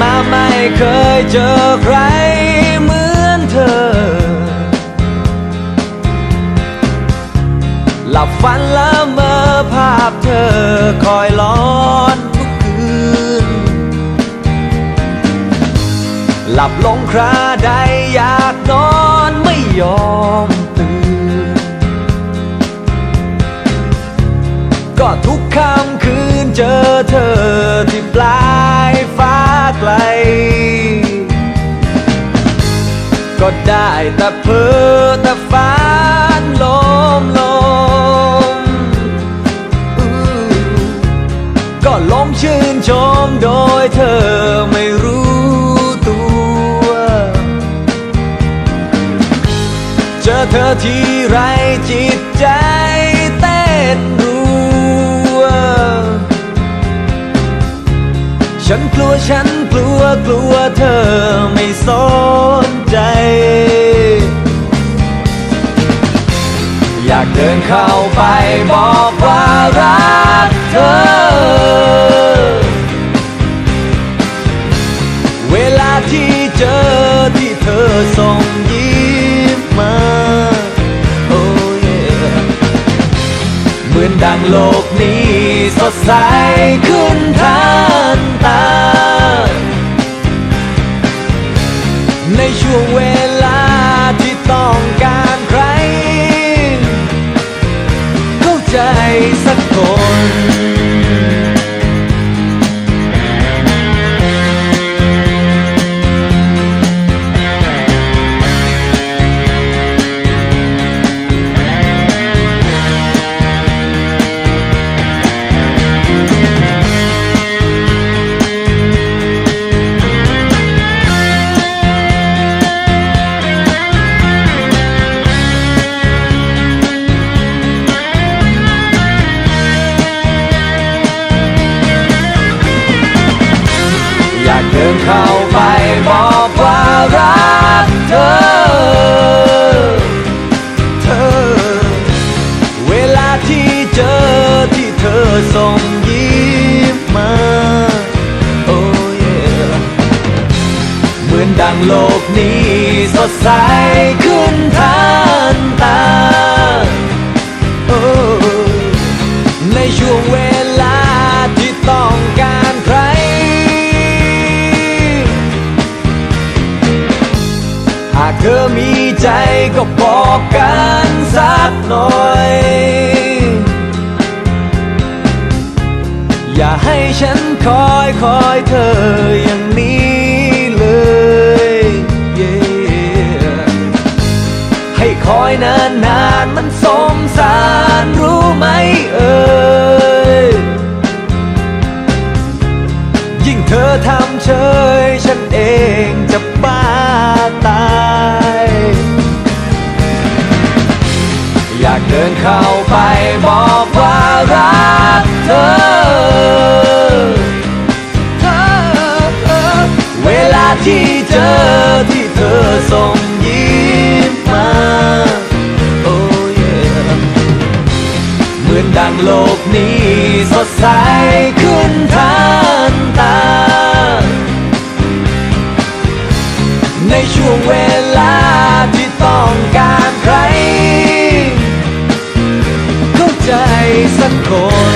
มาไม่เคยเจอใครเหมือนเธอ หลับฝันละเมอภาพเธอคอยร้อนทุกคืน หลับลงคราใดอยากนอนไม่ยอมตื่น ก็ทุกค่ำคืนเจอเธอ กลก็ได้แต่เพ้อแต่ฝันลมลมก็ลงชื่นชมโดยเธอไม่รู้ตัว เจอเธอที่ไรจิตใจเต้นรัวฉันกลัวฉัน กลัวกลัวเธอไม่สนใจ อยากเดินเข้าไปบอกว่ารักเธอ เวลาที่เจอที่เธอส่งยิ้มมาโอ้เยเหมือนดังโลกนี้สดใสขึ้นทันตา ในช่วงเวลา เข้าไปบอกว่ารักเธอ เธอ เวลาที่เจอที่เธอส่งยิ้มมา โอ้เยเหมือนดังโลกนี้สดใสขึ้นทันตา เธอมีใจก็บอกกันสักหน่อย อย่าให้ฉันคอยคอยเธอ ที่เจอที่เธอส่งยิ้มมา โอ้เยเหมือนดังโลกนี้สดใสขึ้นทันตา ในช่วงเวลาที่ต้องการใคร เข้าใจสักคน